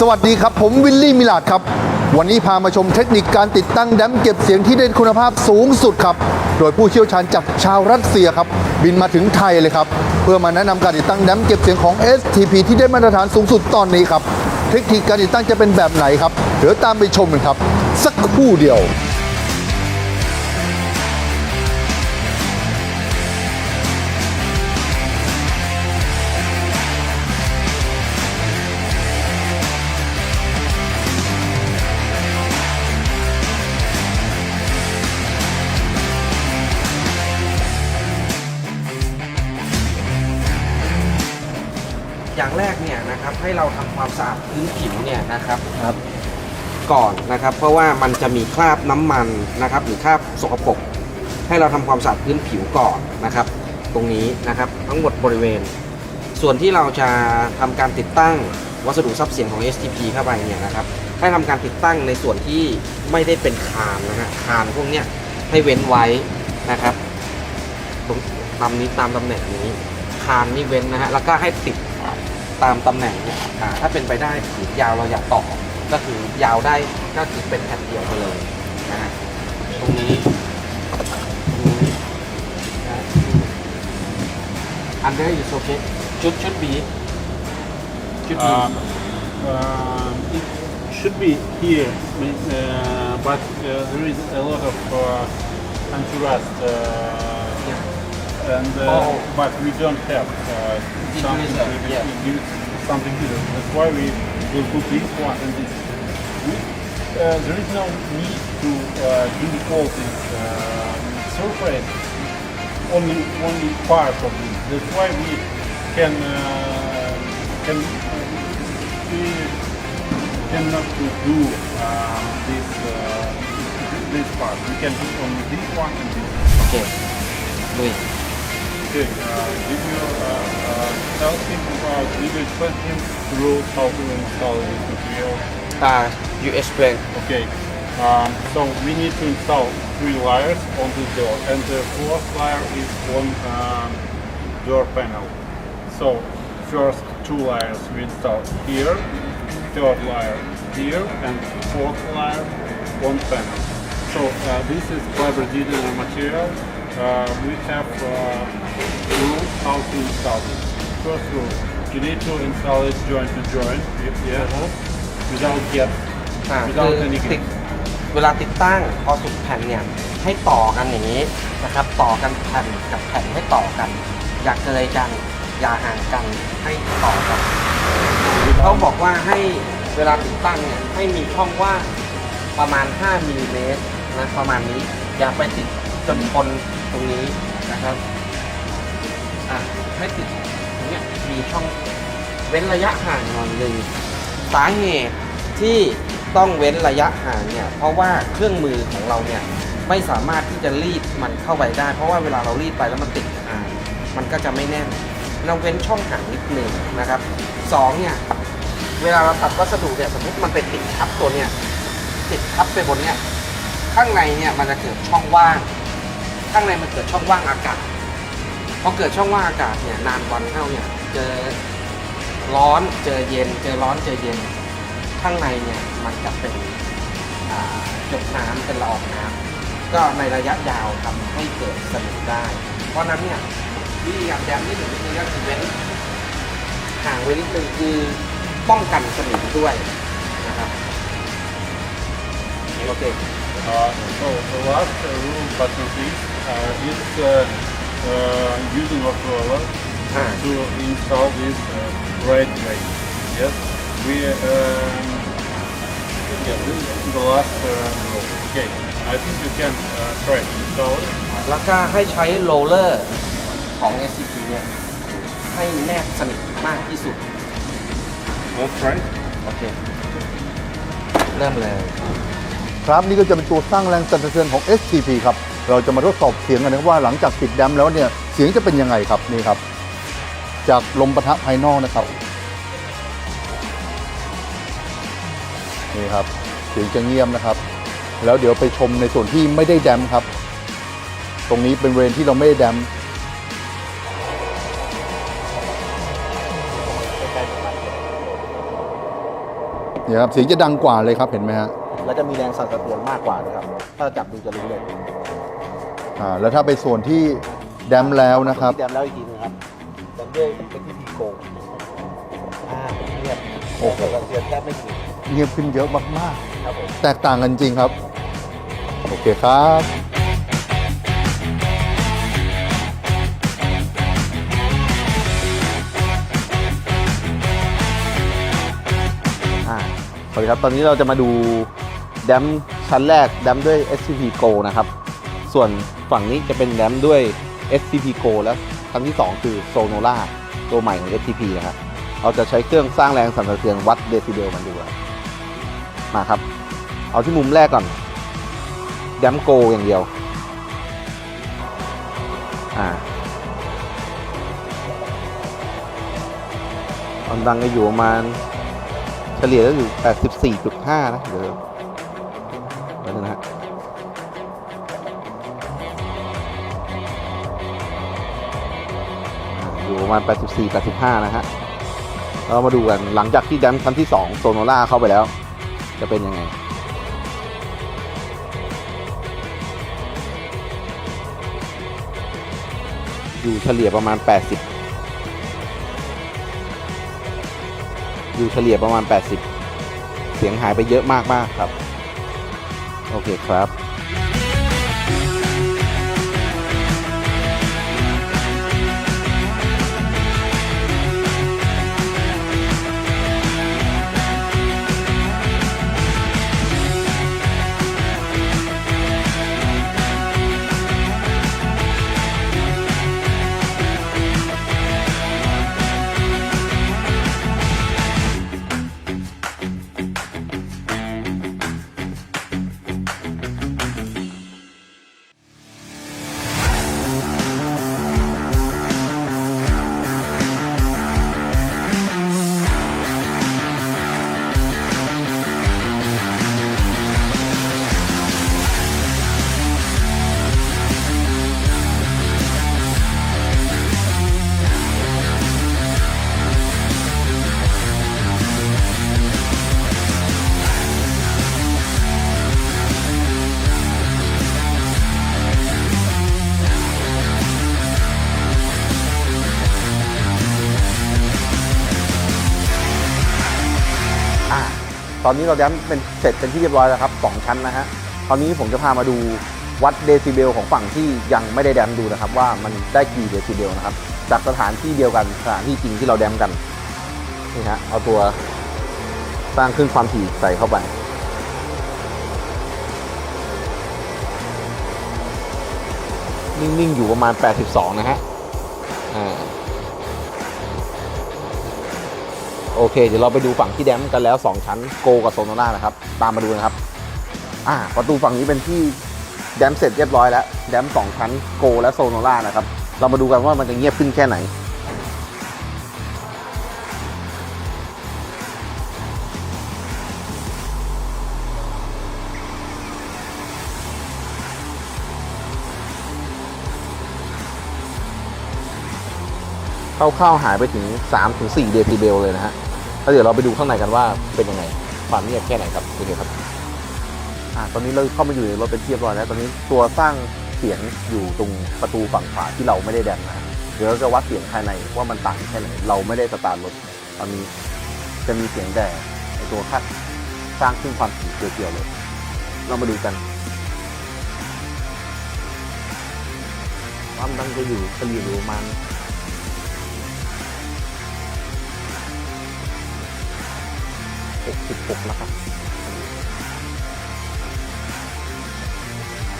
สวัสดีครับ ผมวิลลี่มิลาดครับ วันนี้พามาชมเทคนิคการติดตั้งแดมเก็บเสียงที่ได้คุณภาพสูงสุดครับ โดยผู้เชี่ยวชาญจากชาวรัสเซียครับ บินมาถึงไทยเลยครับ เพื่อมาแนะนำการติดตั้งแดมเก็บเสียงของ STP ที่ได้มาตรฐานสูงสุดตอนนี้ครับ เทคนิคการติดตั้งจะเป็นแบบไหนครับเดี๋ยวตามไปชมกันครับ สักครู่เดียว อย่างแรกเนี่ยนะครับให้เราทำความสะอาดพื้นผิวเนี่ยนะครับครับ ก่อนนะครับ เพราะว่ามันจะมีคราบน้ำมันนะครับหรือคราบสกปรกให้เราทำความสะอาดพื้นผิวก่อนนะครับ ตรงนี้นะครับทั้งหมดบริเวณ ส่วนที่เราจะทำการติดตั้งวัสดุซับเสียงของ STP เข้าไปเนี่ยนะครับให้ทำการติดตั้งในส่วนที่ไม่ได้เป็นคานนะฮะคานพวกเนี้ยให้เว้นไว้นะครับ ตรงตามนี้ตามตำแหน่งนี้คานนี่เว้นนะฮะแล้วก็ให้ติด ตามตำแหน่งเนี่ยถ้าเป็นไปได้ผืนยาวเราอยากต่อ ก็คือยาวได้ก็คือเป็นแผ่นเดียวไปเลยนะตรงนี้ตรงนี้นะอันเดอโซเกชุดชุดบีชุดบี Um, uh, it should be here, uh, but uh, there is a lot of uh, anti-rust uh, and uh, Oh. but we don't have uh, something. To- yeah. something here. That's why we will put this one and this. We, uh, there is no need to uh, do all this uh, surface. Only only part of it. That's why we can uh, can we cannot do um, this uh, this part. We can do only this one and this. โอ check, uh, give you uh, uh, help him, uh, we will put how to install this material. Ah, you explain. Okay. Um, so we need to install three wires on this door, and the fourth wire is on um, door panel. So first two wires we install here, third wire here, and fourth wire on panel. So uh, this is fiber digital material. Uh, we have uh, rules how to install it. First rule, you need to install it joint to joint, yeah, without gaps, อ่า without คือ any ติด gaps. เวลาติดตั้งพอสุดแผ่นเนี่ย ให้ต่อกันอย่างนี้นะครับ ต่อกันแผ่นกับแผ่นให้ต่อกัน อย่าเกยกัน อย่าห่างกันให้ต่อกัน เขาบอกว่าให้เวลาติดตั้งเนี่ยให้มีช่องว่างประมาณ 5มิลลิเมตร นะประมาณนี้ อย่าไปติดจนชนตรงนี้นะครับอะให้ติดตรงเนี้ยมีช่องเว้นระยะห่างหน่อยหนึ่งสาเหตุที่ต้องเว้นระยะห่างเนี่ยเพราะว่าเครื่องมือของเราเนี่ยไม่สามารถที่จะรีดมันเข้าไปได้ เพราะว่าเวลาเรารีดไปแล้วมันติดคามันก็จะไม่แน่นเราเว้นช่องห่างนิดหนึ่งนะครับสองเนี่ยเวลาเราตัดวัสดุเนี่ยสมมติมันไปติดทับตัวเนี่ยติดทับไปบนเนี่ย ข้างในเนี่ยมันจะเกิดช่องว่าง ข้างในมันเกิดช่องว่างอากาศพอเกิดช่องว่างอากาศเนี่ยนานวันเข้าเนี่ยเจอร้อนเจอเย็น เจอร้อนเจอเย็น ข้างในเนี่ยมันจะเป็นหยดน้ำเป็นละอองน้ำก็ในระยะยาวทำให้เกิดสนิมได้ เพราะนั้นเนี่ยวิธีการแดมที่หนึ่งก็คือก็คือเว้นห่างไว้นิดนึงคือป้องกันสนิมด้วยนะครับโอเค so the last uh, rule, but not least, uh, is uh, uh, using of roller Ah. to install this uh, right way. Yes, we. Um, yeah, this is the last uh, rule. Okay, I think you can uh, try to install it. แล้วก็ให้ใช้โรลเลอร์ของ SCP เนี่ยให้แนบสนิทมากที่สุด Let's try. โอเค เริ่มเลย ครับนี่ก็จะเป็นตัวสร้างแรงสั่นสะเทือนของ STP ครับ เราจะมาทดสอบเสียงกันนะครับว่าหลังจากติดแดมแล้วเนี่ยเสียงจะเป็นยังไงครับนี่ครับ จากลมปะทะภายนอกนะครับนี่ครับเสียงจะเงียบนะครับ แล้วเดี๋ยวไปชมในส่วนที่ไม่ได้แดมครับ ตรงนี้เป็นบริเวณที่เราไม่ได้แดมเนี่ยครับเสียงจะดังกว่าเลยครับเห็นไหมฮะ แล้วจะมีแรงสั่นสะเทือนมากกว่านะครับ ถ้าจับดูจะรู้เลยอ่าแล้วถ้าไปส่วนที่แดมแล้วนะครับที่แดมแล้วอีกทีนึงครับแดมด้วยเป็นที่พีโกงอ่าเงียบโอ้โหสั่นสะเทือนแทบไม่มีเงียบขึ้นเยอะมากครับผมๆแตกต่างกันจริงครับ โอเคครับอ่าสวัสดีครับ ตอนนี้เราจะมาดู แดมชั้นแรกแดมด้วย SCP Go นะครับ ส่วนฝั่งนี้จะเป็นแดมด้วย SCP Go แล้วชั้นที่ 2 คือ Sonora ตัวใหม่ของ SCP นะครับเราจะใช้เครื่องสร้างแรงสั่นสะเทือนวัดเดซิเบลมันดูมาครับ เอาที่มุมแรกก่อนแดมโกอย่างเดียวอ่าความดังก็อยู่ประมาณเฉลี่ยก็อยู่ 84.5 นะเดี๋ยว อยู่ประมาณ 84 85 นะฮะเรามาดูกันหลังจากที่แดมชั้นที่ 2 โซโนล่าเข้าไปแล้ว จะเป็นยังไง อยู่เฉลี่ยประมาณ 80 อยู่เฉลี่ยประมาณ 80 เสียงหายไปเยอะมากมากๆครับ โอเคครับ ตอนนี้เราแดมเป็นเสร็จเป็นที่เรียบร้อยแล้วครับสองชั้นนะฮะตอนนี้ผมจะพามาดูวัดเดซิเบลของฝั่งที่ยังไม่ได้แดมดูนะครับ ว่ามันได้กี่เดซิเบลนะครับ จากสถานที่เดียวกันสถานที่จริงที่เราแดมกันนี่ฮะเอาตัวสร้างขึ้นความถี่ใส่เข้าไปนิ่ง ๆ อยู่ประมาณ 82 นะฮะ อ่า โอเค เดี๋ยวเราไปดูฝั่งที่แดมกันแล้ว 2 ชั้นโกกับโซโนล่านะครับ ตามมาดูนะครับ อ่า ประตูฝั่งนี้เป็นที่แดมเสร็จเรียบร้อยแล้ว แดมสองชั้นโกและโซโนล่านะครับ เรามาดูกันว่ามันจะเงียบขึ้นแค่ไหนคร่าๆหายไปถึง 3-4 เดซิเบลเลยนะฮะ แล้วเดี๋ยวเราไปดูข้างในกันว่าเป็นยังไงความเงียบแค่ไหนครับโอเคครับอ่าตอนนี้เราเข้ามาอยู่ในรถเป็นที่เรียบร้อยแล้วตอนนี้ตัวสร้างเสียงอยู่ตรงประตูฝั่งขวาที่เราไม่ได้แดมนะฮะเดี๋ยวเราจะวัดเสียงภายในว่ามันต่างแค่ไหนเราไม่ได้สตาร์ทรถตอนนี้จะมีเสียงแต่ในตัวคัดสร้างขึ้นความถี่เกี่ยวๆเลยเรามาดูกันความดังจะอยู่เฉลี่ยอยู่ประมาณ 66แล้วครับ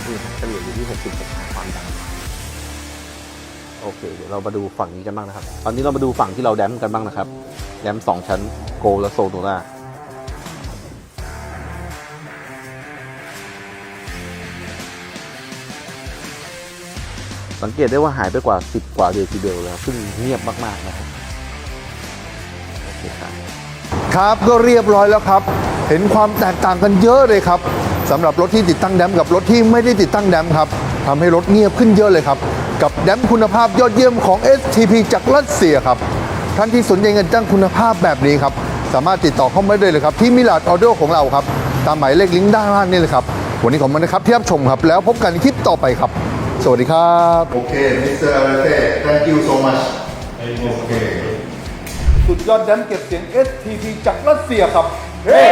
นี่ครับเฉลี่ยอยู่ที่ 66ความดังโอเค เดี๋ยวเรามาดูฝั่งนี้กันบ้างนะครับ ตอนนี้เรามาดูฝั่งที่เราแดมกันบ้างนะครับ แดมสองชั้นโกลและโซโนล่าสังเกตได้ว่าหายไปกว่า 10 กว่าเดซิเบลแล้ว ซึ่งเงียบมาก ๆ นะครับ ครับก็เรียบร้อยแล้วครับ เห็นความแตกต่างกันเยอะเลยครับสำหรับรถที่ติดตั้งแดมกับรถที่ไม่ได้ติดตั้งแดมครับทำให้รถเงียบขึ้นเยอะเลยครับ กับแดมคุณภาพยอดเยี่ยมของ STP จากรัสเซียครับ ท่านที่สนใจเงินจ้างคุณภาพแบบนี้ครับ สามารถติดต่อเข้ามาได้เลยครับ ที่มิลาดออเดอร์ของเราครับ ตามหมายเลขลิงก์ด้านล่างนี่เลยครับ วันนี้ขอบคุณนะครับที่รับชมครับ แล้วพบกันคลิปต่อไปครับ สวัสดีครับโ Okay, ซอร์เซ่ thank you so much. Okay. สุดยอดแดนเก็บเสียง STP จากรัสเซียครับ เฮ้